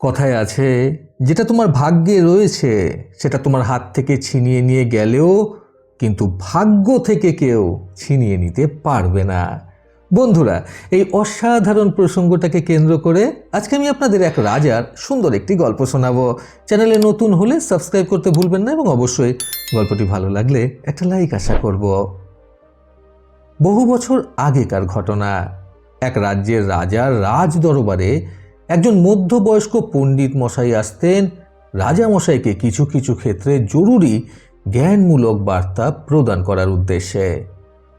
কথায় আছে, যেটা তোমার ভাগ্যে রয়েছে, সেটা তোমার হাত থেকে ছিনিয়ে নিয়ে গেলেও কিন্তু ভাগ্য থেকে কেউ ছিনিয়ে নিতে পারবে না। বন্ধুরা, এই অসাধারণ প্রসঙ্গটাকে কেন্দ্র করে আজকে আমি আপনাদের এক রাজার সুন্দর একটি গল্প শোনাবো। চ্যানেলে নতুন হলে সাবস্ক্রাইব করতে ভুলবেন না এবং অবশ্যই গল্পটি ভালো লাগলে একটা লাইক আশা করব। বহু বছর আগেকার ঘটনা, এক রাজ্যের রাজার রাজ দরবারে একজন মধ্যবয়স্ক পণ্ডিত মশাই আসতেন। রাজা মশাইকে কিছু কিছু ক্ষেত্রে জরুরি, জ্ঞানমূলক বার্তা প্রদান করার উদ্দেশ্যে।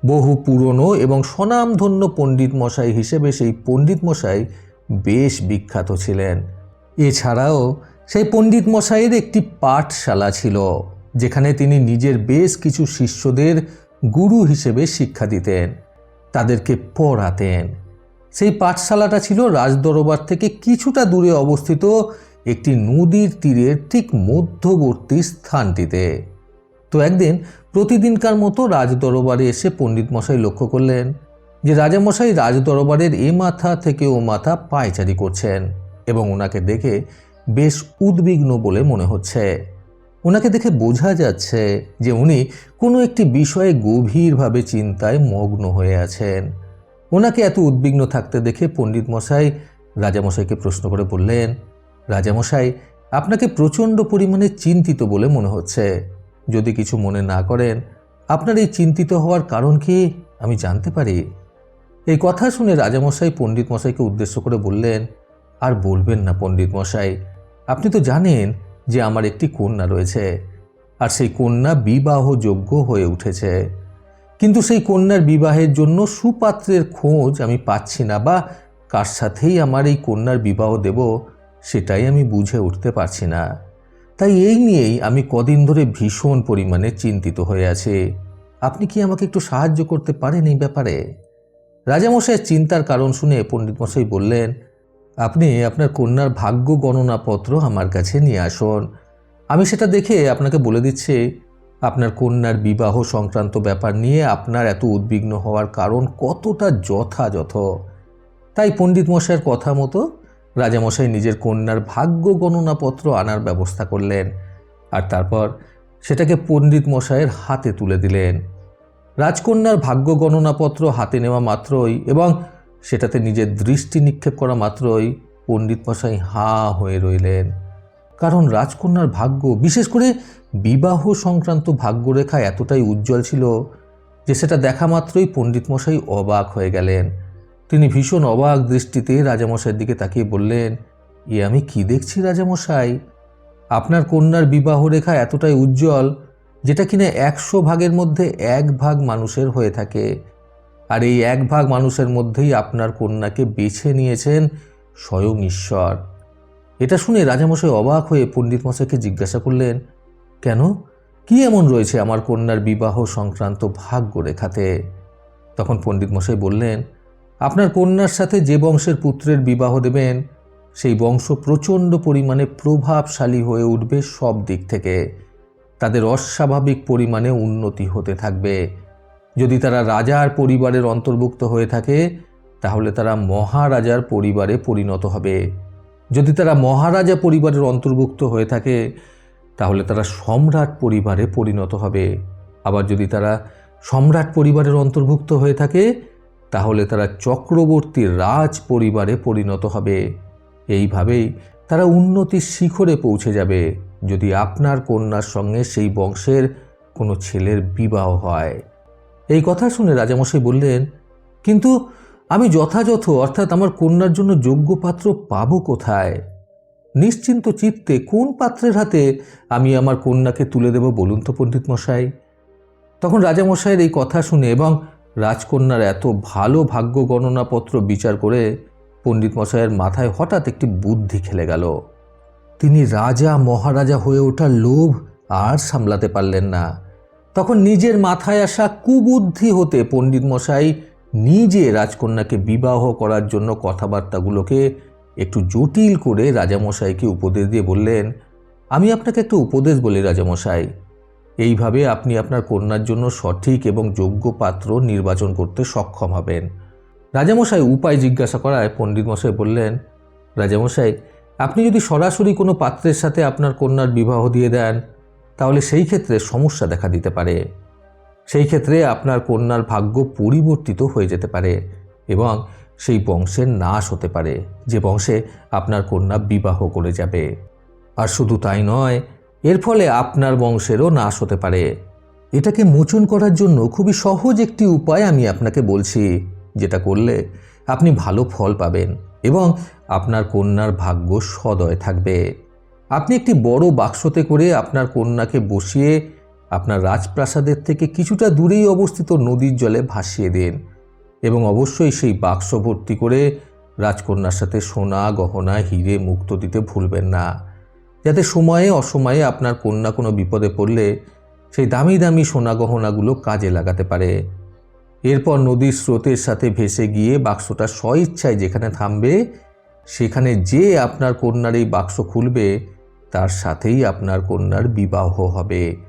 বহু পুরনো এবং স্বনামধন্য পণ্ডিত মশাই হিসেবে সেই পণ্ডিত মশাই বেশ বিখ্যাত ছিলেন। এছাড়াও সেই পণ্ডিত মশাইয়ের একটি পাঠশালা ছিল, যেখানে তিনি নিজের বেশ কিছু শিষ্যদের গুরু হিসেবে শিক্ষা দিতেন, তাদেরকে পড়াতেন। সেই পাঠশালাটা ছিল রাজদরবার থেকে কিছুটা দূরে অবস্থিত একটি নদীর তীরের ঠিক মধ্যবর্তী স্থানটিতে। তো একদিন প্রতিদিনকার মতো রাজদরবারে এসে পণ্ডিত মশাই লক্ষ্য করলেন যে রাজামশাই রাজদরবারের এ মাথা থেকে ও মাথা পায়চারি করছেন এবং ওনাকে দেখে বেশ উদ্বিগ্ন বলে মনে হচ্ছে। ওনাকে দেখে বোঝা যাচ্ছে যে উনি কোনো একটি বিষয়ে গভীরভাবে চিন্তায় মগ্ন হয়ে আছেন। ওনাকে এত উদ্বিগ্ন থাকতে দেখে পণ্ডিত মশাই রাজামশাইকে প্রশ্ন করে বললেন, রাজামশাই, আপনাকে প্রচণ্ড পরিমাণে চিন্তিত বলে মনে হচ্ছে। যদি কিছু মনে না করেন, আপনার এই চিন্তিত হওয়ার কারণ কি আমি জানতে পারি? এই কথা শুনে রাজামশাই পণ্ডিত মশাইকে উদ্দেশ্য করে বললেন, আর বলবেন না পণ্ডিত মশাই আপনি তো জানেন যে আমার একটি কন্যা রয়েছে, আর সেই কন্যা বিবাহযোগ্য হয়ে উঠেছে। কিন্তু সেই কন্যার বিবাহের জন্য সুপাত্রের খোঁজ আমি পাচ্ছি না বা কার সাথেই আমার এই কন্যার বিবাহ দেব সেটাই আমি বুঝে উঠতে পারছি না। তাই এই নিয়েই আমি কদিন ধরে ভীষণ পরিমাণে চিন্তিত হয়ে আছি। আপনি কি আমাকে একটু সাহায্য করতে পারেন এই ব্যাপারে? রাজামশাইয়ের চিন্তার কারণ শুনে পণ্ডিতমশাই বললেন, আপনি আপনার কন্যার ভাগ্য গণনাপত্র আমার কাছে নিয়ে আসুন। আমি সেটা দেখে আপনাকে বলে দিচ্ছি আপনার কন্যার বিবাহ সংক্রান্ত ব্যাপার নিয়ে আপনার এত উদ্বিগ্ন হওয়ার কারণ কতটা যথাযথ? তাই পণ্ডিত মশাইয়ের কথা মতো রাজামশাই নিজের কন্যার ভাগ্য গণনাপত্র আনার ব্যবস্থা করলেন আর তারপর সেটাকে পণ্ডিত মশাইয়ের হাতে তুলে দিলেন। রাজকন্যার ভাগ্য গণনাপত্র হাতে নেওয়া মাত্রই এবং সেটাতে নিজের দৃষ্টি নিক্ষেপ করা মাত্রই পণ্ডিত মশাই হাঁ হয়ে রইলেন। কারণ রাজকন্যার ভাগ্য, বিশেষ করে বিবাহ সংক্রান্ত ভাগ্যরেখা এতটাই উজ্জ্বল ছিল যে সেটা দেখা মাত্রই পণ্ডিত মশাই অবাক হয়ে গেলেন। তিনি ভীষণ অবাক দৃষ্টিতে রাজামশাইয়ের দিকে তাকিয়ে বললেন, এ আমি কি দেখছি রাজামশাই? আপনার কন্যার বিবাহ রেখা এতটাই উজ্জ্বল যেটা কিনা একশো ভাগের মধ্যে এক ভাগ মানুষের হয়ে থাকে। আর এই এক ভাগ মানুষের মধ্যেই আপনার কন্যাকে বেছে নিয়েছেন স্বয়ং ঈশ্বর। এটা শুনে রাজামশাই অবাক হয়ে পণ্ডিত মশাইকে জিজ্ঞাসা করলেন, কেন? কি এমন রয়েছে আমার কন্যার বিবাহ সংক্রান্ত ভাগ্য রেখাতে? তখন পণ্ডিত মশাই বললেন, আপনার কন্যার সাথে যে বংশের পুত্রের বিবাহ দেবেন, সেই বংশ প্রচণ্ড পরিমাণে প্রভাবশালী হয়ে উঠবে সব দিক থেকে। তাদের অস্বাভাবিক পরিমাণে উন্নতি হতে থাকবে। যদি তারা রাজার পরিবারের অন্তর্ভুক্ত হয়ে থাকে, তাহলে তারা মহারাজার পরিবারে পরিণত হবে। যদি তারা মহারাজা পরিবারের অন্তর্ভুক্ত হয়ে থাকে, তাহলে তারা সম্রাট পরিবারে পরিণত হবে। আবার যদি তারা সম্রাট পরিবারের অন্তর্ভুক্ত হয়ে থাকে, তাহলে তারা চক্রবর্তী রাজ পরিবারে পরিণত হবে। এইভাবেই তারা উন্নতির শিখরে পৌঁছে যাবে। যদি আপনার কন্যার সঙ্গে সেই বংশের কোনো ছেলের বিবাহ হয়। এই কথা শুনে রাজামশাই বললেন, কিন্তু আমি যথাযথ, অর্থাৎ আমার কন্যার জন্য যোগ্য পাত্র পাবো কোথায়? নিশ্চিন্ত চিত্তে কোন পাত্রের হাতে আমি আমার কন্যাকে তুলে দেব বলুন তো পণ্ডিত মশাই। তখন রাজামশাইয়ের এই কথা শুনে এবং রাজকন্যার এত ভালো ভাগ্য গণনাপত্র বিচার করে পণ্ডিত মশাইয়ের মাথায় হঠাৎ একটি বুদ্ধি খেলে গেল। তিনি রাজা মহারাজা হয়ে ওঠার লোভ আর সামলাতে পারলেন না। তখন নিজের মাথায় আসা কুবুদ্ধি হতে পণ্ডিত মশাই নিজে রাজকন্যাকে বিবাহ করার জন্য কথাবার্তাগুলোকে একটু জটিল করে রাজামশাইকে উপদেশ দিয়ে বললেন, আমি আপনাকে একটা উপদেশ বলি রাজামশাই। এইভাবে আপনি আপনার কন্যার জন্য সঠিক এবং যোগ্য পাত্র নির্বাচন করতে সক্ষম হবেন। রাজামশাই উপায় জিজ্ঞাসা করায় পণ্ডিত মশাই বললেন, রাজামশাই, আপনি যদি সরাসরি কোনো পাত্রের সাথে আপনার কন্যার বিবাহ দিয়ে দেন, তাহলে সেই ক্ষেত্রে সমস্যা দেখা দিতে পারে। সেই ক্ষেত্রে আপনার কন্যার ভাগ্য পরিবর্তিত হয়ে যেতে পারে এবং সেই বংশের নাশ হতে পারে। যে বংশে আপনার কন্যা বিবাহ করে যাবে। আর শুধু তাই নয়, এর ফলে আপনার বংশেরও নাশ হতে পারে। এটাকে মোচন করার জন্য খুবই সহজ একটি উপায় আমি আপনাকে বলছি, যেটা করলে আপনি ভালো ফল পাবেন এবং আপনার কন্যার ভাগ্য সদয় থাকবে। আপনি একটি বড় বাক্সতে করে আপনার কন্যাকে বসিয়ে আপনার রাজপ্রাসাদের থেকে কিছুটা দূরেই অবস্থিত নদীর জলে ভাসিয়ে দিন এবং অবশ্যই সেই বাক্স ভর্তি করে রাজকন্যার সাথে সোনা, গহনা, হিরে, মুক্ত দিতে ভুলবেন না। যাতে সময়ে অসময়ে আপনার কন্যা কোনো বিপদে পড়লে সেই দামি দামি সোনা, গহনাগুলো কাজে লাগাতে পারে। এরপর নদীর স্রোতের সাথে ভেসে গিয়ে বাক্সটা স্বইচ্ছায় যেখানে থামবে, সেখানে যে আপনার কন্যার এই বাক্স খুলবে, তার সাথেই আপনার কন্যার বিবাহ হবে।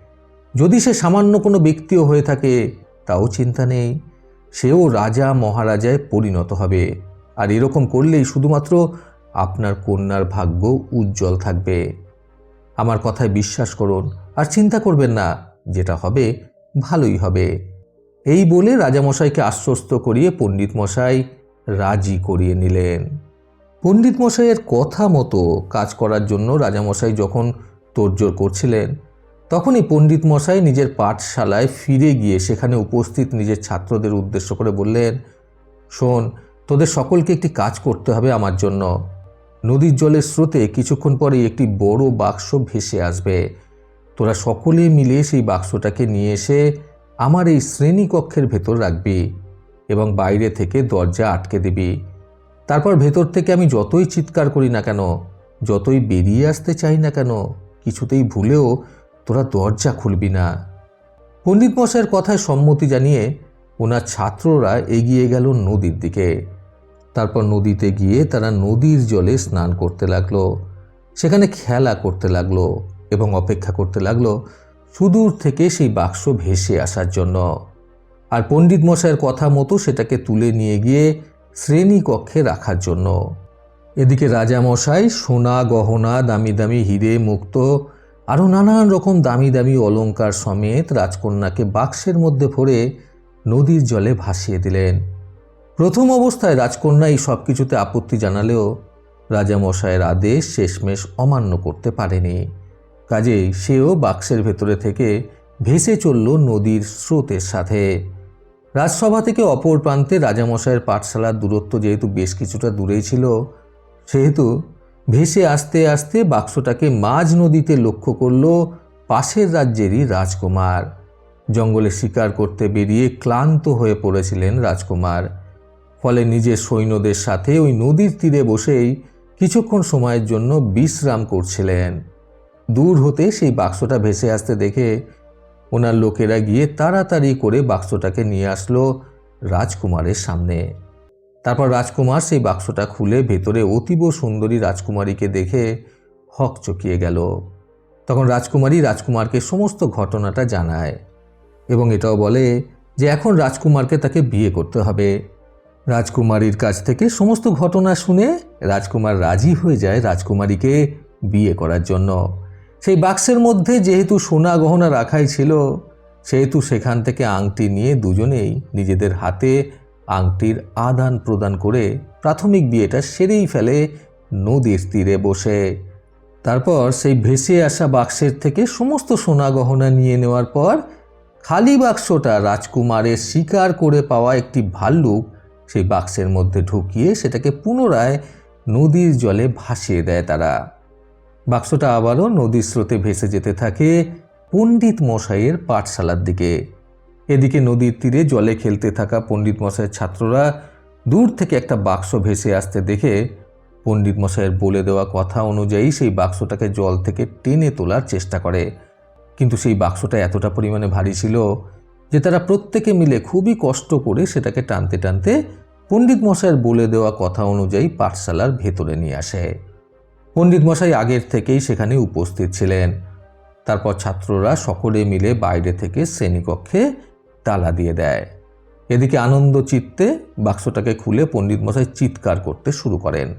যদি সে সামান্য কোনো ব্যক্তিও হয়ে থাকে, তাও চিন্তা নেই। সেও রাজা মহারাজায় পরিণত হবে। আর এরকম করলেই শুধুমাত্র আপনার কন্যার ভাগ্য উজ্জ্বল থাকবে। আমার কথায় বিশ্বাস করুন, আর চিন্তা করবেন না, যেটা হবে, ভালোই হবে। এই বলে রাজামশাইকে আশ্বস্ত করিয়ে পণ্ডিত মশাই রাজি করিয়ে নিলেন। পণ্ডিত মশাইয়ের কথা মতো কাজ করার জন্য রাজামশাই যখন তোড়জোড় করছিলেন তখনই পণ্ডিত মশাই নিজের পাঠশালায় ফিরে গিয়ে সেখানে উপস্থিত নিজের ছাত্রদের উদ্দেশ্য করে বললেন, শোন, তোদের সকলকে একটি কাজ করতে হবে আমার জন্য। নদীর জলের স্রোতে কিছুক্ষণ পরে একটি বড় বাক্স ভেসে আসবে। তোরা সকলে মিলে সেই বাক্সটাকে নিয়ে এসে আমার এই শ্রেণীকক্ষের ভেতর রাখবি এবং বাইরে থেকে দরজা আটকে দিবি। তারপর ভেতর থেকে আমি যতই চিৎকার করি না কেন, যতই বেরিয়ে আসতে চাই না কেন, কিছুতেই ভুলেও তোরা দরজা খুলবি না। পণ্ডিত মশাইয়ের কথায় সম্মতি জানিয়ে ওনার ছাত্ররা এগিয়ে গেল নদীর দিকে। তারপর নদীতে গিয়ে তারা নদীর জলে স্নান করতে লাগল। সেখানে খেলা করতে লাগল এবং অপেক্ষা করতে লাগল সুদূর থেকে সেই বাক্স ভেসে আসার জন্য। আর পণ্ডিত মশাইয়ের কথা মতো সেটাকে তুলে নিয়ে গিয়ে শ্রেণীকক্ষে রাখার জন্য। এদিকে রাজামশাই সোনা গহনা দামি দামি হিরে মুক্ত আরও নানান রকম দামি দামি অলঙ্কার সমেত রাজকন্যাকে বাক্সের মধ্যে ভরে নদীর জলে ভাসিয়ে দিলেন। প্রথম অবস্থায় রাজকন্যা এই সব কিছুতে আপত্তি জানালেও রাজামশাইয়ের আদেশ শেষমেশ অমান্য করতে পারেনি। কাজেই সেও বাক্সের ভেতরে থেকে ভেসে চলল নদীর স্রোতের সাথে। রাজসভা থেকে অপর প্রান্তে রাজামশাইয়ের পাঠশালার দূরত্ব যেহেতু বেশ কিছুটা দূরেই ছিল, সেহেতু ভেসে আসতে আসতে বাক্সটাকে মাঝ নদীতে লক্ষ্য করল পাশের রাজ্যেরই রাজকুমার। জঙ্গলে শিকার করতে বেরিয়ে ক্লান্ত হয়ে পড়েছিলেন রাজকুমার। ফলে নিজের সৈন্যদের সাথে ওই নদীর তীরে বসেই কিছুক্ষণ সময়ের জন্য বিশ্রাম করছিলেন। দূর হতে সেই বাক্সটা ভেসে আসতে দেখে ওনার লোকেরা গিয়ে তাড়াতাড়ি করে বাক্সটাকে নিয়ে আসলো রাজকুমারের সামনে। তারপর রাজকুমার সেই বাক্সটা খুলে ভেতরে অতীব সুন্দরী রাজকুমারীকে দেখে হক চকিয়ে গেল। তখন রাজকুমারী রাজকুমারকে সমস্ত ঘটনাটা জানায় এবং এটাও বলে যে এখন রাজকুমারকে তাকে বিয়ে করতে হবে। রাজকুমারীর কাছ থেকে সমস্ত ঘটনা শুনে রাজকুমার রাজি হয়ে যায় রাজকুমারীকে বিয়ে করার জন্য। সেই বাক্সের মধ্যে যেহেতু সোনা গহনা রাখাই ছিল, সেহেতু সেখান থেকে আংটি নিয়ে দুজনেই নিজেদের হাতে আংটির আদান প্রদান করে প্রাথমিক বিয়েটা সেরেই ফেলে নদীর তীরে বসে। তারপর সেই ভেসে আসা বাক্সের থেকে সমস্ত সোনা গহনা নিয়ে নেওয়ার পর খালি বাক্সটা রাজকুমারের শিকার করে পাওয়া একটি ভাল্লুক সেই বাক্সের মধ্যে ঢুকিয়ে সেটাকে পুনরায় নদীর জলে ভাসিয়ে দেয় তারা। বাক্সটা আবারও নদীর স্রোতে ভেসে যেতে থাকে পণ্ডিত মশাইয়ের পাঠশালার দিকে। এদিকে নদীর তীরে জলে খেলতে থাকা পণ্ডিত মশাইয়ের ছাত্ররা দূর থেকে একটা বাক্স ভেসে আসতে দেখে পণ্ডিত মশাইয়ের বলে দেওয়া কথা অনুযায়ী সেই বাক্সটাকে জল থেকে টেনে তোলার চেষ্টা করে। কিন্তু সেই বাক্সটা এতটা পরিমাণে ভারী ছিল যে তারা প্রত্যেকে মিলে খুবই কষ্ট করে সেটাকে টানতে টানতে পণ্ডিত মশাইয়ের বলে দেওয়া কথা অনুযায়ী পাঠশালার ভেতরে নিয়ে আসে। পণ্ডিত মশাই আগের থেকেই সেখানে উপস্থিত ছিলেন। তারপর ছাত্ররা সকলে মিলে বাইরে থেকে শ্রেণীকক্ষে তালা দিয়ে দেয়। এদিকে আনন্দ চিত্তে বাক্সটাকে খুলে পণ্ডিত মশাই চিৎকার করতে শুরু করেন।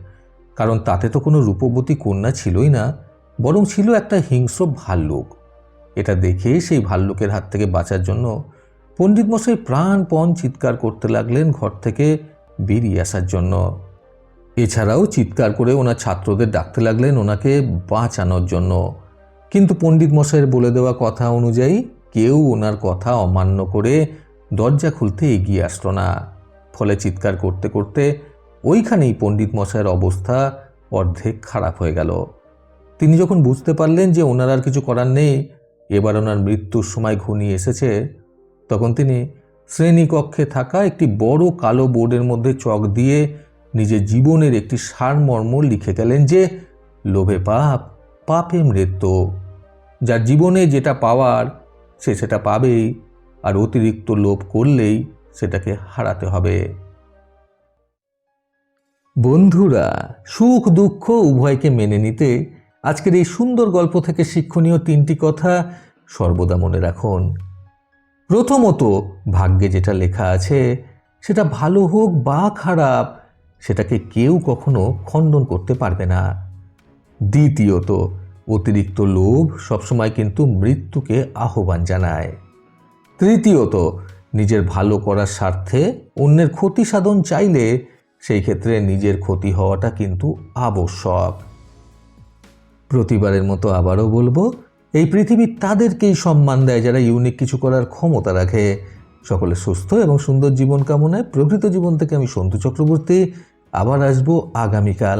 কারণ তাতে তো কোনো রূপবতী কন্যা ছিলই না, বরং ছিল একটা হিংস্র ভাল্লুক। এটা দেখে সেই ভাল্লুকের হাত থেকে বাঁচার জন্য পণ্ডিত মশাই প্রাণপণ চিৎকার করতে লাগলেন ঘর থেকে বেরিয়ে আসার জন্য। এছাড়াও চিৎকার করে ওনার ছাত্রদের ডাকতে লাগলেন ওনাকে বাঁচানোর জন্য। কিন্তু পণ্ডিত মশাইয়ের বলে দেওয়া কথা অনুযায়ী কেউ ওনার কথা অমান্য করে দরজা খুলতে এগিয়ে আসতো না। ফলে চিৎকার করতে করতে ওইখানেই পণ্ডিত মশাইয়ের অবস্থা অর্ধেক খারাপ হয়ে গেল। তিনি যখন বুঝতে পারলেন যে ওনার আর কিছু করার নেই, এবার ওনার মৃত্যুর সময় ঘনিয়ে এসেছে, তখন তিনি শ্রেণীকক্ষে থাকা একটি বড় কালো বোর্ডের মধ্যে চক দিয়ে নিজের জীবনের একটি সারমর্ম লিখে গেলেন যে, লোভে পাপ, পাপে মৃত্যু। যার জীবনে যেটা পাওয়ার সে সেটা পাবেই, আর অতিরিক্ত লোভ করলেই সেটাকে হারাতে হবে। বন্ধুরা, সুখ দুঃখ উভয়কে মেনে নিতে আজকের এই সুন্দর গল্প থেকে শিক্ষণীয় তিনটি কথা সর্বদা মনে রাখুন। প্রথমত, ভাগ্যে যেটা লেখা আছে, সেটা ভালো হোক বা খারাপ, সেটাকে কেউ কখনো খণ্ডন করতে পারবে না। দ্বিতীয়ত অতিরিক্ত লোভ সবসময় কিন্তু মৃত্যুকে আহ্বান জানায়। তৃতীয়ত, নিজের ভালো করার স্বার্থে অন্যের ক্ষতি সাধন চাইলে সেই ক্ষেত্রে নিজের ক্ষতি হওয়াটা কিন্তু আবশ্যক। প্রতিবারের মতো আবারও বলব, এই পৃথিবী তাদেরকেই সম্মান দেয় যারা ইউনিক কিছু করার ক্ষমতা রাখে। সকলে সুস্থ এবং সুন্দর জীবন কামনায় প্রকৃত জীবন থেকে আমি সন্তু চক্রবর্তী। আবার আসব আগামীকাল